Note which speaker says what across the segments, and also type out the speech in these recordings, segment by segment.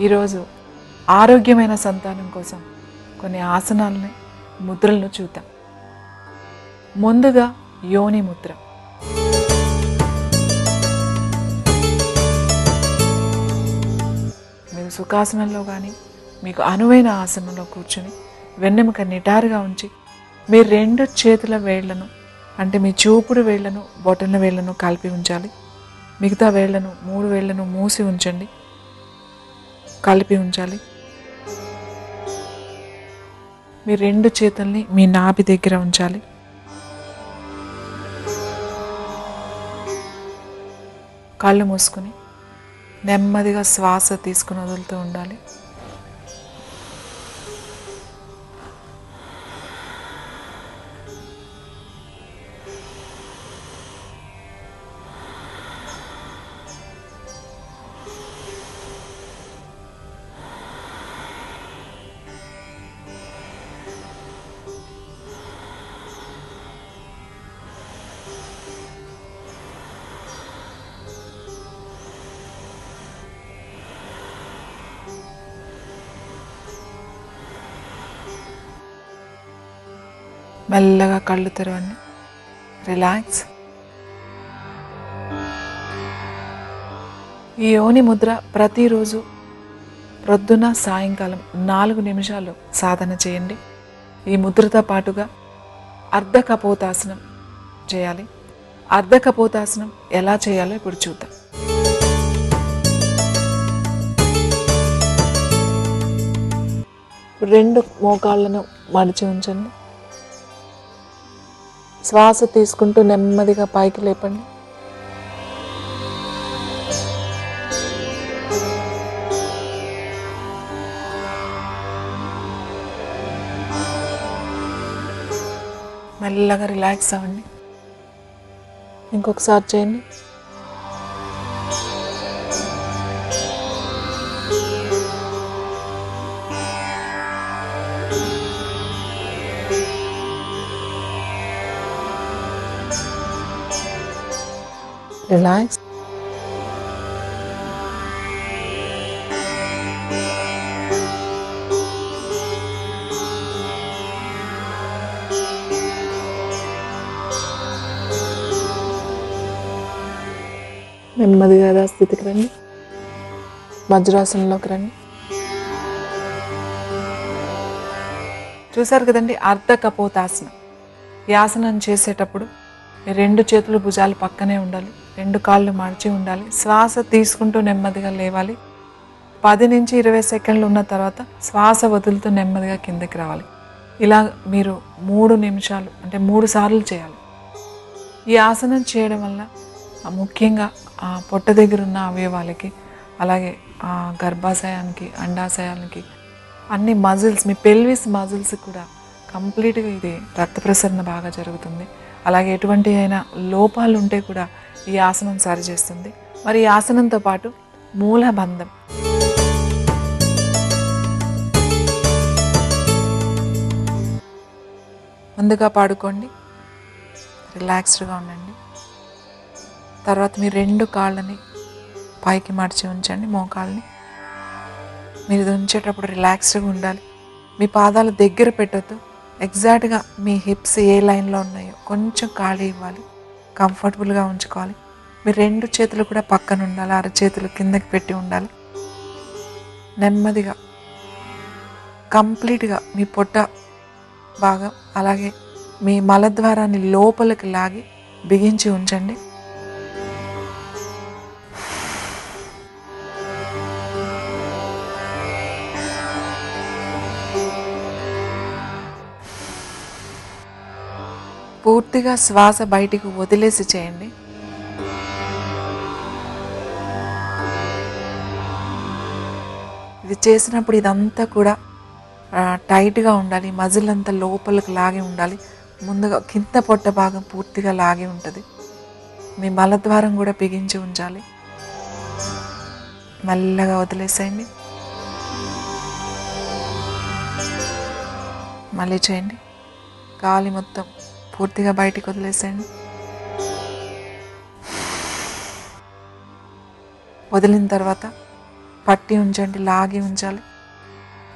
Speaker 1: ఈరోజు ఆరోగ్యమైన సంతానం కోసం కొన్ని ఆసనాలని ముద్రలను చూద్దాం. ముందుగా యోని ముద్ర. మీరు సుఖాసనంలో కానీ మీకు అనువైన ఆసనంలో కూర్చుని వెన్నెముక నిటారుగా ఉంచి మీ రెండు చేతుల వేళ్ళను అంటే మీ చూపుడు వేళ్ళను బొటన వేళ్ళను కలిపి ఉంచాలి. మిగతా వేళ్ళను మూడు వేళ్ళను మూసి ఉంచండి. కలిపి ఉంచాలి. మీ రెండు చేతుల్ని మీ నాభి దగ్గర ఉంచాలి. కళ్ళు మూసుకుని నెమ్మదిగా శ్వాస తీసుకుని వదులుతూ ఉండాలి. మెల్లగా కళ్ళు తెరవండి. రిలాక్స్ ఈ యోని ముద్ర ప్రతిరోజు ప్రొద్దున సాయంకాలం నాలుగు నిమిషాలు సాధన చేయండి. ఈ ముద్రతో పాటుగా అర్ధకపోతాసనం చేయాలి. అర్ధకపోతాసనం ఎలా చేయాలో ఇప్పుడు చూద్దాం. రెండు మోకాళ్ళను మడిచి ఉంచండి. శ్వాస తీసుకుంటూ నెమ్మదిగా పైకి లేపండి. మెల్లగా రిలాక్స్ అవ్వండి. ఇంకొకసారి చేయండి. Relax. నెమ్మదిగా స్థితికి రండి. వజ్రాసనంలోకి రండి. చూసారు కదండి అర్ధ కపోతాసనం. ఈ ఆసనం చేసేటప్పుడు మీ రెండు చేతులు భుజాలు పక్కనే ఉండాలి రెండు కాళ్ళు మడిచి ఉండాలి. శ్వాస తీసుకుంటూ నెమ్మదిగా లేవాలి. పది నుంచి ఇరవై సెకండ్లు ఉన్న తర్వాత శ్వాస వదులుతూ నెమ్మదిగా కిందకి రావాలి. ఇలా మీరు మూడు నిమిషాలు అంటే మూడు సార్లు చేయాలి. ఈ ఆసనం చేయడం వల్ల ముఖ్యంగా ఆ పొట్ట దగ్గర ఉన్న అవయవాలకి అలాగే ఆ గర్భాశయానికి అండాశయానికి అన్ని మజిల్స్ మీ పెల్విస్ మజిల్స్ కూడా కంప్లీట్గా ఇది రక్త ప్రసరణ బాగా జరుగుతుంది. అలాగే ఎటువంటి అయినా లోపాలు ఉంటే కూడా ఈ ఆసనం సరిచేస్తుంది మరి ఈ ఆసనంతో పాటు మూలబంధం. ముందుగా పాడుకోండి. రిలాక్స్డ్గా ఉండండి. తర్వాత మీ రెండు కాళ్ళని పైకి మడిచి ఉంచండి మోకాళ్ళని మీరు ఉంచేటప్పుడు రిలాక్స్డ్గా ఉండాలి. మీ పాదాలు దగ్గర పెట్టద్దు. ఎగ్జాక్ట్గా మీ హిప్స్ ఏ లైన్లో ఉన్నాయో కొంచెం ఖాళీ ఇవ్వాలి. కంఫర్టబుల్గా ఉంచుకోవాలి. మీ రెండు చేతులు కూడా పక్కన ఉండాలి. అరచేతులు కిందకి పెట్టి ఉండాలి. నెమ్మదిగా కంప్లీట్గా మీ పొట్ట బాగా అలాగే మీ మలద్వారాన్ని లోపలికి లాగి బిగించి ఉంచండి. పూర్తిగా శ్వాస బయటికి వదిలేసి చేయండి. ఇది చేసినప్పుడు ఇదంతా కూడా టైట్గా ఉండాలి మజిల్ అంతా లోపలికి లాగి ఉండాలి. ముందుగా కింద పొట్ట భాగం పూర్తిగా లాగి ఉంటుంది. మీ మలద్వారం కూడా బిగించి ఉంచాలి. మెల్లగా వదిలేసేయండి. మళ్ళీ చేయండి. గాలి మొత్తం పూర్తిగా బయటికి వదిలేసేయండి. వదిలిన తర్వాత పట్టి ఉంచండి లాగి ఉంచాలి.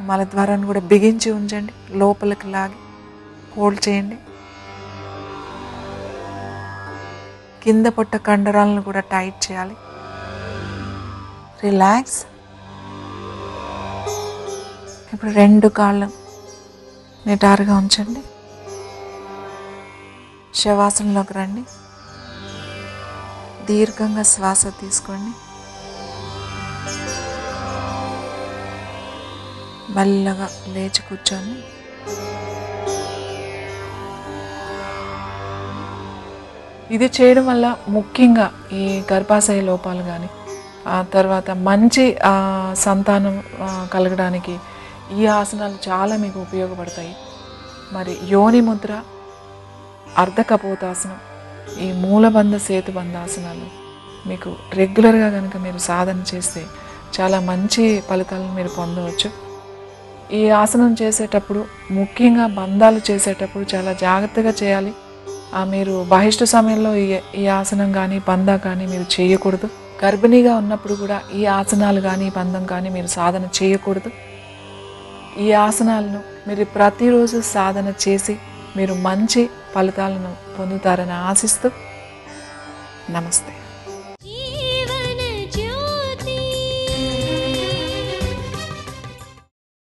Speaker 1: మలద్వారాన్ని కూడా బిగించి ఉంచండి లోపలికి లాగి హోల్డ్ చేయండి. కింద పొట్ట కండరాలను కూడా టైట్ చేయాలి. రిలాక్స్. ఇప్పుడు రెండు కాళ్ళు నిటారుగా ఉంచండి. శవాసనలోకి రండి. దీర్ఘంగా శ్వాస తీసుకోండి. మెల్లగా లేచి కూర్చొని ఇది చేయడం వల్ల ముఖ్యంగా ఈ గర్భాశయ లోపాలు కానీ ఆ తర్వాత మంచి సంతానం కలగడానికి ఈ ఆసనాలు చాలా మీకు ఉపయోగపడతాయి. మరి యోని ముద్ర అర్ధకపోతాసనం. ఈ మూలబంధ సేతుబంధాసనాలు మీకు రెగ్యులర్గా కనుక మీరు సాధన చేస్తే చాలా మంచి ఫలితాలను మీరు పొందవచ్చు. ఈ ఆసనం చేసేటప్పుడు ముఖ్యంగా బంధాలు చేసేటప్పుడు చాలా జాగ్రత్తగా చేయాలి. ఆ మీరు బహిష్ట సమయంలో ఈ ఈ ఆసనం కానీ బంధ కానీ మీరు చేయకూడదు. గర్భిణీగా ఉన్నప్పుడు కూడా ఈ ఆసనాలు కానీ బంధం కానీ మీరు సాధన చేయకూడదు. ఈ ఆసనాలను మీరు ప్రతిరోజు సాధన చేసి మీరు మంచి ఫలితాలను పొందుతారని ఆశిస్తూ నమస్తే.